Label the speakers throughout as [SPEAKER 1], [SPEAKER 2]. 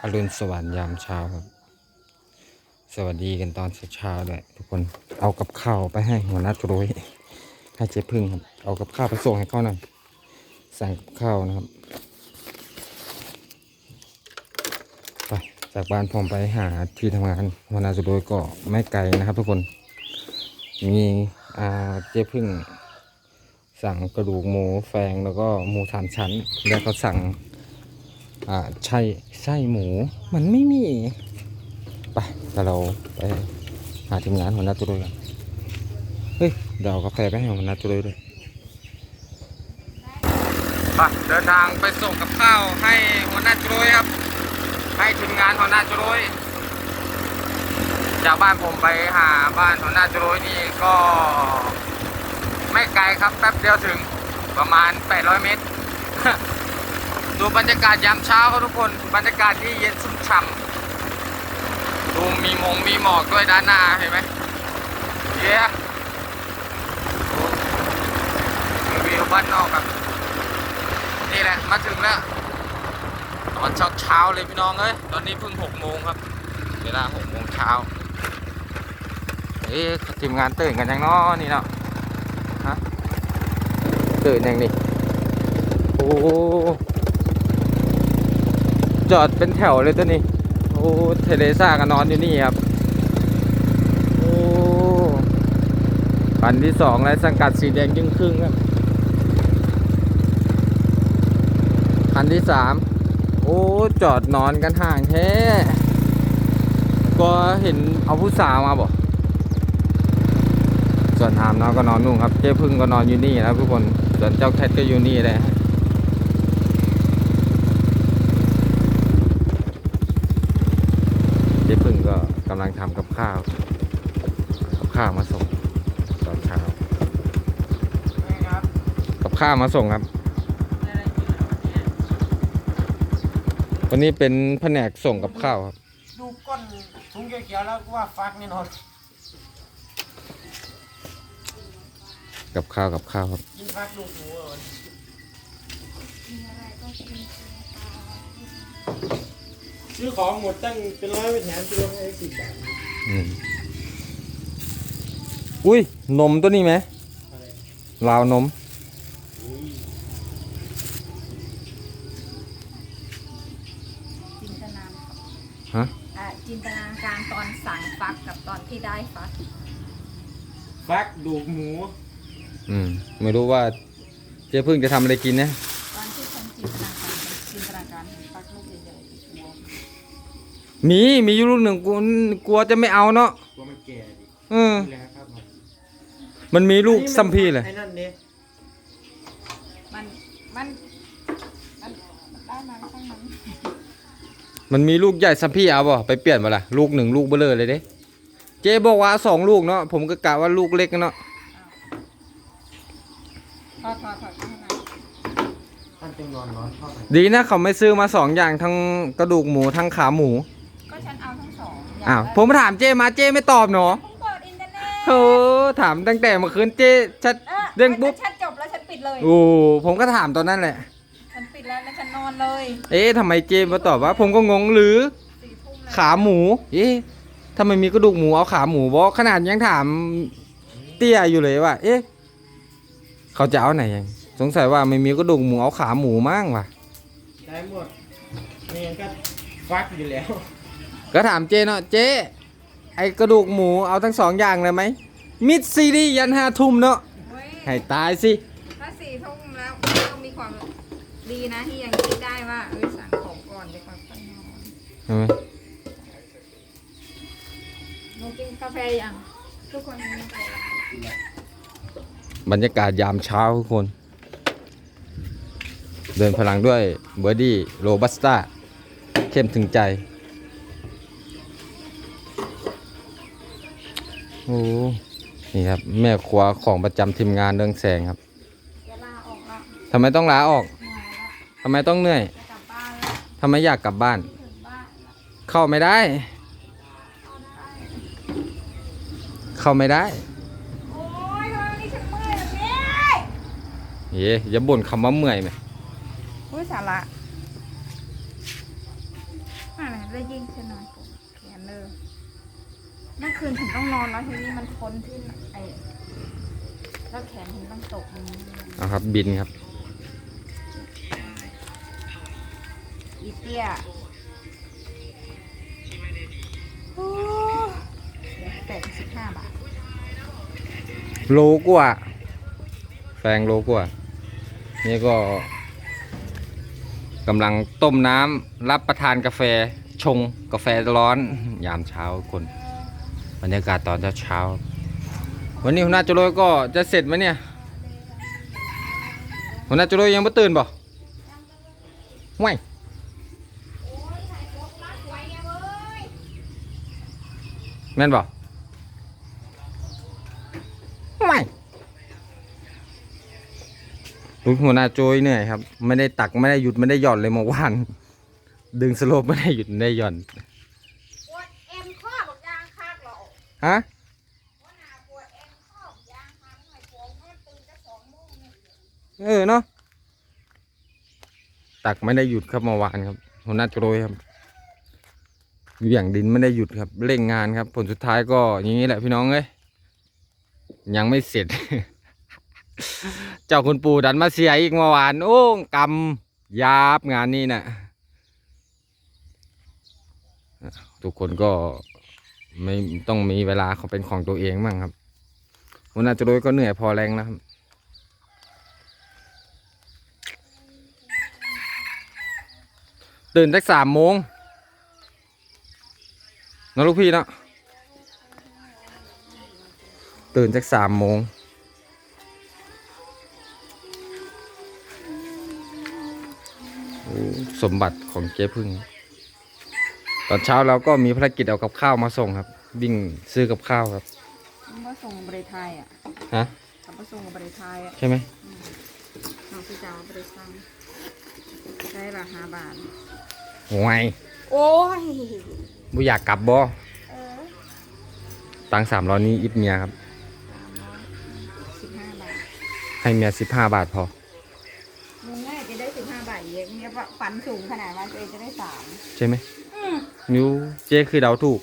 [SPEAKER 1] อรุณสวัสดิ์ยามเช้าครับ สวัสดีกันตอนเช้าๆด้วยทุกคนเอากับข้าวไปให้หัวหน้าจุ้ยให้เจ๊พึ่งครับ เอากับข้าวไปส่งให้เขาหน่อยสั่งกับข้าวนะครับไปจากบ้านผมไปหาที่ทำงานหัวหน้าจุ้ยก็ไม่ไกลนะครับ ทุกคน มีเจ๊พึ่ง สั่งกระดูกหมูแฟงแล้วก็หมูสามชั้น แล้วก็สั่ง อ่าไช่ไส้หมูมันไม่มีไปแต่เราไปหาทีมงานหัวหน้าจุเลยกันเฮ้ยเดี๋ยวเอากาแฟไปให้หัวหน้าจุเลยด้วยไปเดินทางไปส่งกับข้าวให้หัวหน้าจุเลยครับ ให้ทีมงานหัวหน้าจุเลยจากบ้านผมไปหาบ้านหัวหน้าจุเลยนี่ก็ ไม่ไกลครับแป๊บเดียวถึงประมาณ 800 เมตร ดูบรรยากาศยามเช้าครับทุกคน บรรยากาศที่เย็นชุ่มฉ่ำดูมีหมงมีหมอกด้วยด้านหน้าเห็นไหมเย้ดูวิวบ้านนอกครับนี่แหละมาถึงแล้วตอนเช้าเช้าเลยพี่น้องเอ้ยตอนนี้เพิ่งหกโมงครับ เวลาหกโมงเช้าเอ๊ะทีมงานตื่นกันยังเนาะนี่เนาะฮะตื่นยังนี่โอ้ จอดเป็นแถวเลยตัวนี้ โอ้เทเลซ่าก็นอนอยู่นี่ครับโอ้คันที่สองแล้วสังกัดสีแดงยิ่งครึ่งครับคันที่สามโอ้จอดนอนกันห่างแท้ก็เห็นเอาผู้สาวมาบอกส่วนอามเนาะก็นอนนู่นครับ เจ๊พึ่งก็นอนอยู่นี่นะทุกคนส่วนเจ้าแคทก็อยู่นี่เลยฮะเจ๊พึ่งก็กำ ลังทำกับข้าวกับข้าวมาส่งตอนเช้ากับข้าวมาส่งครับ วันนี้เป็นแผนกส่งกับข้าวครับ
[SPEAKER 2] ดูก้นถุงเขียวๆแล้วก็ว่าฟักแน่นอน
[SPEAKER 1] กับข้าวกับข้าวครับ
[SPEAKER 2] กินฟักลูกหมูเหรอ ซื้อของหมดตั้งเป็นร้อยไปแถมกิโลให้สิบบาท
[SPEAKER 1] อืมอุ้ยนมตัวนี้ไหม
[SPEAKER 2] อะไร
[SPEAKER 1] ลาวนม
[SPEAKER 2] อุ้ย
[SPEAKER 3] จินตนา
[SPEAKER 1] ฮะ
[SPEAKER 3] อ่าจินตนาการตอนสั่งฟักกับตอนที่ได้ฟัก
[SPEAKER 2] ฟักดูกหมู
[SPEAKER 1] อืม ไม่รู้ว่าเจ๊พึ่งจะทำอะไรกินนะ
[SPEAKER 3] ตอนที่ฉันจินตนาการจินตนาการเห็นฟักลูกใหญ่ๆที่ตัว
[SPEAKER 1] มีมีอยู่ลูกหนึ่งกลัวกลัวจะไม่เอาเนาะ
[SPEAKER 2] กลัวมันแก่ดิ
[SPEAKER 1] เออ
[SPEAKER 2] นี่แหละครับผม
[SPEAKER 1] มันมีลูกซัมพีเลย
[SPEAKER 2] ไอ้นั่นเนี่ย
[SPEAKER 3] มันมันมันมันได้มาข้างมัน
[SPEAKER 1] มันมีลูกใหญ่ซัมพีเอาบ่ไปเปลี่ยนมาละลูกหนึ่งลูกเบลอเลยเด้เจ๊บอกว่าสองลูกเนาะผมก็กะว่าลูกเล็กเนาะ
[SPEAKER 3] ทอดทอดทอดข้างใน
[SPEAKER 2] ท่านจะนอนนอนเข้าไป
[SPEAKER 1] ดีนะเขาไม่ซื้อมาสองอย่างทั้งกระดูกหมูทั้งขาหมู
[SPEAKER 3] ก็ฉันเอาทั้งส องย่ง
[SPEAKER 1] อ้าว
[SPEAKER 3] ละ
[SPEAKER 1] ผมถามเจ๊มาเจ๊ไม่ตอบเนาะ
[SPEAKER 3] ผมเปิดอินเทอร์เน็ต
[SPEAKER 1] โอ้ถามตั้งแต่เมื่อคืนเจ๊ชัด
[SPEAKER 3] ออ
[SPEAKER 1] เด้งปุ๊บ
[SPEAKER 3] ฉันจบแล้วฉันปิดเลย
[SPEAKER 1] โอ้ผมก็ถามตอนนั้นแหละ
[SPEAKER 3] ฉันปิดแล้วแล้วฉันนอนเลย
[SPEAKER 1] เอ๊ะทำไมเจมมาตอบว่า ผมก็งงหรือ
[SPEAKER 3] สี่ทุ่มแล้ว
[SPEAKER 1] ขาหมู เอ๊ะทำไมมีกระดูกหมูเอาขาหมูบอกขนาดยังถามเตี้ยอยู่เลยว่า เอ๊ะ เขาจะเอาไหนยัง สงสัยว่าไม่มีกระดูกหมูเอาขาหมูมั่งว่ะ
[SPEAKER 2] ได้หมดนี่ก็ฟักอยู่แล้ว
[SPEAKER 1] ก็ถามเจเนาะเจ๊ไอกระดูกหมูเอาทั้งสองอย่างเลยไหมมิดซีรีส์ยันห้าทุ่มเนาะ
[SPEAKER 3] เว้ย
[SPEAKER 1] ให้ตายสิ
[SPEAKER 3] ถ้าสี่ทุ่มแล้วก็มีความดีนะที่ยังคิดได้ว่าเอ้ยสั่งของก่อนดีกว่าค่อยนอน
[SPEAKER 1] เห็นไหม
[SPEAKER 3] หนูกินกาแฟยังทุกคนกินกาแฟยัง
[SPEAKER 1] บรรยากาศยามเช้าทุกคน เดินพลังด้วยเบอร์ดี้โรบัสต้าเข้มถึงใจ โอ้นี่ครับ แม่ครัวของประจำทีมงานเรื่องแสงครับ
[SPEAKER 3] จะลาออกแล้ว
[SPEAKER 1] ทำไมต้องลาออก
[SPEAKER 3] เหนื่อยแล้ว
[SPEAKER 1] ทำไมต้องเหนื่อย
[SPEAKER 3] จะกลับบ้านแล้ว
[SPEAKER 1] ทำไมอยากกลับบ้าน
[SPEAKER 3] ถึงบ้านแล้ว
[SPEAKER 1] เข้าไม่ได้ เข้าไม่ได้
[SPEAKER 3] โอ้ยทำไมนี่ฉันเมื่อยแบบนี้
[SPEAKER 1] เย้อย่าบ่นคำว่าเมื่อยไหม
[SPEAKER 3] อุ้ยสาระอ่านได้ยิ่งขึ้นหน่อยเขียนเลย เมื่อคืนถึงต้องนอนแล้วทีนี้มันค้นที่ไอ้แล้วแขนถึงต้องตกอย่างนี้
[SPEAKER 1] เอาครับ บินครับ
[SPEAKER 3] อีเตี้ยโอ้เดี๋ยวแปดสิบห้าบาท
[SPEAKER 1] โลกว่าแฟงโลกว่า นี่ก็กำลังต้มน้ำรับประทานกาแฟชงกาแฟร้อน ยามเช้าคน บรรยากาศตอนเช้าวันนี้หัวหน้าจุโรยก็จะเสร็จไหมเนี่ยหัวหน้าจุโรยยังไม่ตื่นบ่ห่วยแม่นบ่ห่วยลูกหัวหน้าโจยเหนื่อยครับ ไม่ได้ตักไม่ได้หยุดไม่ได้หย่อนเลยเมื่อวาน ดึงสโลปไม่ได้หยุดไม่ได้หย่อน
[SPEAKER 3] ปวดเอ็มข้อบอกยางคักเหรอ
[SPEAKER 1] ฮะ
[SPEAKER 3] เออเนาะ
[SPEAKER 1] ตักไม่ได้หยุดครับเมื่อวานครับหัวหน้าโจยครับเหวี่ยงดินไม่ได้หยุดครับ เร่งงานครับ ผลสุดท้ายก็อย่างนี้แหละพี่น้องเอ้ยยังไม่เสร็จ เจ้าคุณปู่ดันมาเสียอีกเมื่อวาน โอ้กำยาบงานนี้นะ่ะทุกคนก็ ไม่ต้องมีเวลาของเป็นของตัวเองบ้างครับหัวหน้าโจยก็เหนื่อยพอแรงนะครับตื่นสักสามโมงนะลูกพี่นะตื่นสักสามโมงสมบัติของเจ๊พึ่ง ตอนเช้าเราก็มีภารกิจเอากับข้าวมาส่งครับ วิ่งซื้อกับข้าวครับ
[SPEAKER 3] มาส่งบริไทยอะ
[SPEAKER 1] ฮะ
[SPEAKER 3] ขับมาส่งบริไทยอะ
[SPEAKER 1] ใช่ไหม
[SPEAKER 3] น้องพี่จ๋าบริษัทได้ละห้าบาท
[SPEAKER 1] ห่วย
[SPEAKER 3] โอ้ย
[SPEAKER 1] บุอยากกลับบ่
[SPEAKER 3] เออ
[SPEAKER 1] ตังสามร้อยนี้อิบเมียครับ
[SPEAKER 3] สามร้อยสิบห้าบาท
[SPEAKER 1] ให้เมียสิบห้าบาทพอ
[SPEAKER 3] มึงง่ายจะได้สิบห้าบาทเยอะเนี่ยฝันสูงขนาดว่าตัวเองจะได้สาม
[SPEAKER 1] ใช่ไหม
[SPEAKER 3] อืม
[SPEAKER 1] นิวเจ๊คือเดาถูก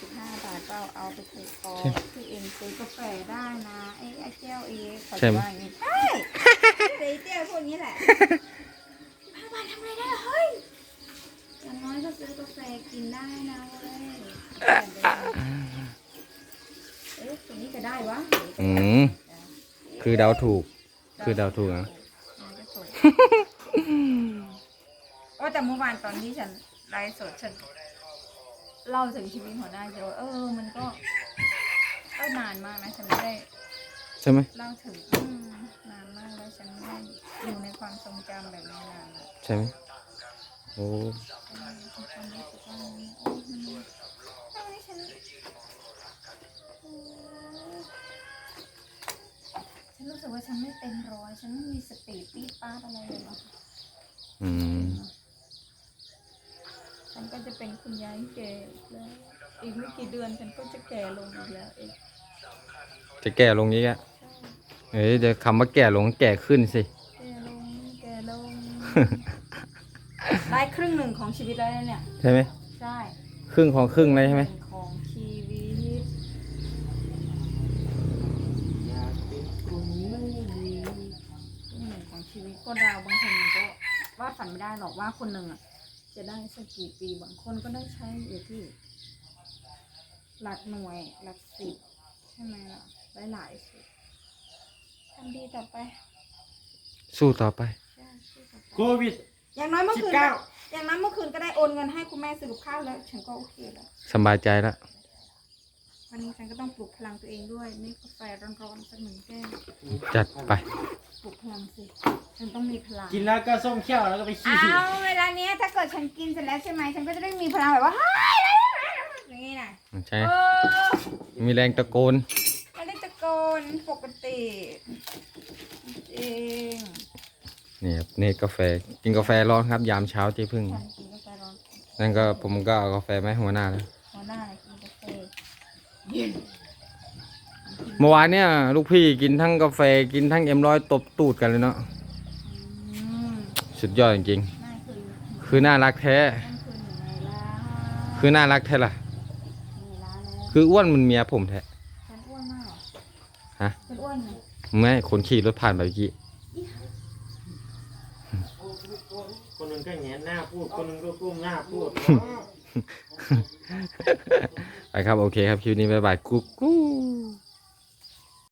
[SPEAKER 3] สิบห้าบาทก็เอาไปถูกคอ
[SPEAKER 1] ใช่
[SPEAKER 3] ที่เองซื้อกาแฟได้นะไอ้ไอ้แก้วเองเขา
[SPEAKER 1] ใช่
[SPEAKER 3] จะ
[SPEAKER 1] ไหม
[SPEAKER 3] ว่าอย่างนี้ใช่ไอ้แก้วพวกนี้แหละห้าบาททำอะไรได้เหรอเฮ้ยอย่างน้อยก็ซื้อกาแฟกินได้นะเว้ยเอ๊ะตัวนี้จะได้วะ
[SPEAKER 1] อืมคือเดาถูก คือเดาถูกนะ
[SPEAKER 3] โอ้ แต่เมื่อวานตอนที่ฉันไลฟ์สดฉันเล่าถึงชีวิตหัวหน้าโจเออ มันก็ก็นานมากนะฉันไม่ได้
[SPEAKER 1] ใช่ไหม
[SPEAKER 3] เล่าถึงอืมนานมากแล้วฉันไม่ได้อยู่ในความทรงจำแบบนี้นานแล้ว
[SPEAKER 1] ใช่ไหมโอ้
[SPEAKER 3] อืมความรู้สึกว่าโอ้มันทำไมฉันเออฉันรู้สึกว่าฉันไม่เต็มร้อยฉันไม่มีสติปีดป้าดอะไรเลยเนาะ
[SPEAKER 1] อืม
[SPEAKER 3] ฉันก็จะเป็นคุณยายแก่แล้วอีกไม่กี่เดือนฉันก็จะแก่ลงอีกแล้วเอง
[SPEAKER 1] จะแก่ลงนี้แกเอ้ยเดี๋ยวคำว่าแก่ลงแก่ขึ้นสิ
[SPEAKER 3] แก่ลงแก่ลง ได้ครึ่งหนึ่งของชีวิตแล้วเนี่ย
[SPEAKER 1] ใช่ไหม
[SPEAKER 3] ใช่
[SPEAKER 1] ครึ่งของครึ่งเลยใช่ไหม
[SPEAKER 3] เป็นของชีวิตครึ่งหนึ่งของชีวิตคนเราบางคนมันก็วาดฝันไม่ได้หรอกว่าคนหนึ่งอะ จะได้สักกี่ปีบางคนก็ได้ใช้อยู่ที่ หลักหน่วยหลักสิบใช่ไหมล่ะหลายหลายๆสิบทำดีต่อไป
[SPEAKER 1] สู้ต่อไป
[SPEAKER 3] ใช่สู้ต่อไป
[SPEAKER 2] โควิด
[SPEAKER 3] อย่างน้อยเมื่อคืน
[SPEAKER 2] 19
[SPEAKER 3] ก็อย่างน้อยเมื่อคืนก็ได้โอนเงินให้คุณแม่ซื้อกับข้าวแล้วฉันก็โอเคแล้ว
[SPEAKER 1] สบายใจแล้ว
[SPEAKER 3] วันนี้ฉันก็ต้องปลุกพลังตัวเองด้วยนี่กาแฟร้อนๆสักหนึ่งแก้ว
[SPEAKER 1] จัดไป
[SPEAKER 3] ปลุกพลังสิ ฉันต้องมีพลัง
[SPEAKER 2] กินแล้วก็ส้มเขี้ยวแล้วก็ไปขี้
[SPEAKER 3] เอาเวลาเนี้ยถ้าเกิดฉันกินเสร็จแล้วใช่ไหมฉันก็จะได้มีพลังแบบว่าเฮ้ยอย่างนี้นะ
[SPEAKER 1] ใช่
[SPEAKER 3] เออ
[SPEAKER 1] มีแรงตะโกน
[SPEAKER 3] ไม่ได้ตะโกนปกติจริง
[SPEAKER 1] นี่ครับนี่กาแฟกินกาแฟร้อนครับ ยามเช้าเจ๊พึ่ง
[SPEAKER 3] ฉันกินกาแฟร้อน
[SPEAKER 1] นั่นก็ผมก็เอากาแฟมาให้หัวหน้าแล้ว
[SPEAKER 3] หัวหน้าเลยกินกาแฟเย็น
[SPEAKER 1] เมื่อวานเนี่ยลูกพี่กินทั้งกาแฟกินทั้งเอ็มร้อยตบตูดกันเลยเนาะ
[SPEAKER 3] อืม
[SPEAKER 1] สุดยอดจริง
[SPEAKER 3] น่าคือ
[SPEAKER 1] ๆคือน่ารักแท้
[SPEAKER 3] นั่นคือหนึ่งในล้าน
[SPEAKER 1] คือน่ารักแท้ล่ะ
[SPEAKER 3] หนึ่งล้านแล้ว
[SPEAKER 1] คืออ้วนมันเมียผมแท้
[SPEAKER 3] ฉันอ้วนมากเหรอ
[SPEAKER 1] ฮะ
[SPEAKER 3] ฉันอ้วนไหม
[SPEAKER 1] ไม่คนขี่รถผ่านไปเมื่อกี้
[SPEAKER 2] คนหนึ่งก็แหงนหน้าพูด คนหนึ่งก็ก้มหน้าพูด
[SPEAKER 1] ไปครับ โอเคครับ คลิปนี้บ๊ายบายกุ๊กกุ๊ก